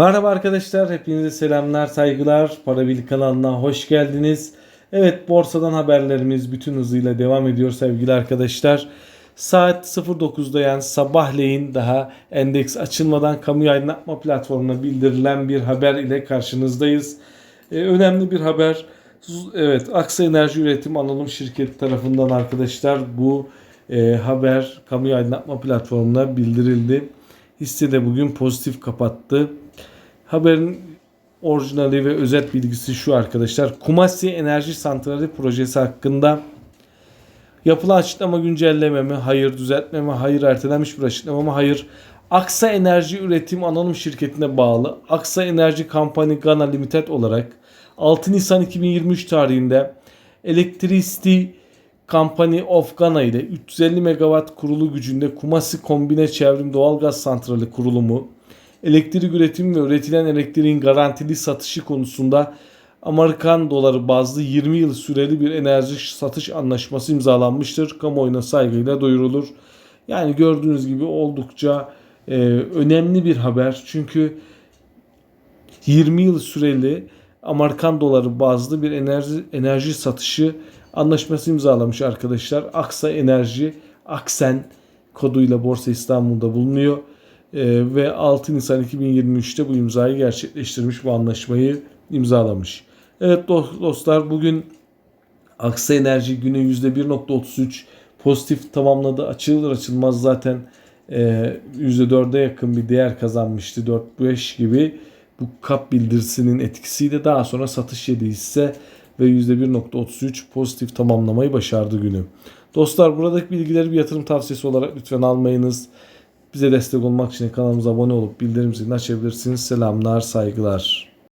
Merhaba arkadaşlar, hepinize selamlar, saygılar. Para Birlik kanalına hoş geldiniz. Evet, borsadan haberlerimiz bütün hızıyla devam ediyor sevgili arkadaşlar. Saat 09'da yani sabahleyin daha endeks açılmadan kamu aydınlatma platformuna bildirilen bir haber ile karşınızdayız. Ee, önemli bir haber. Evet, Aksa Enerji Üretim Anonim Şirketi tarafından arkadaşlar bu e, haber kamu aydınlatma platformuna bildirildi. Hisse de bugün pozitif kapattı. Haberin orijinali ve özet bilgisi şu arkadaşlar. Kumasi Enerji Santrali projesi hakkında yapılan açıklama güncelleme mi? Hayır. Düzeltme mi? Hayır. Ertelenmiş bir açıklama mı? Hayır. Aksa Enerji Üretim Anonim Şirketi'ne bağlı Aksa Enerji Company Ghana Limited olarak 6 Nisan 2023 tarihinde Electricity Company of Ghana ile 350 megawatt kurulu gücünde Kumasi Kombine Çevrim Doğalgaz Santrali kurulumu elektrik üretimi ve üretilen elektriğin garantili satışı konusunda Amerikan doları bazlı 20 yıl süreli bir enerji satış anlaşması imzalanmıştır. Kamuoyuna saygıyla duyurulur. Yani gördüğünüz gibi oldukça e, önemli bir haber. Çünkü 20 yıl süreli Amerikan doları bazlı bir enerji enerji satışı anlaşması imzalamış arkadaşlar. Aksa Enerji, Aksen koduyla Borsa İstanbul'da bulunuyor. Ee, ve 6 Nisan 2023'te bu imzayı gerçekleştirmiş, bu anlaşmayı imzalamış. Evet dost- dostlar bugün Aksa Enerji güne %1.33 pozitif tamamladı. Açılır açılmaz zaten e, %4'e yakın bir değer kazanmıştı. 4-5 gibi bu kap bildirisinin etkisiyle daha sonra satış yedi hisse ve %1.33 pozitif tamamlamayı başardı günü. Dostlar buradaki bilgileri bir yatırım tavsiyesi olarak lütfen almayınız. Bize destek olmak için kanalımıza abone olup bildirim zilini açabilirsiniz. Selamlar, saygılar.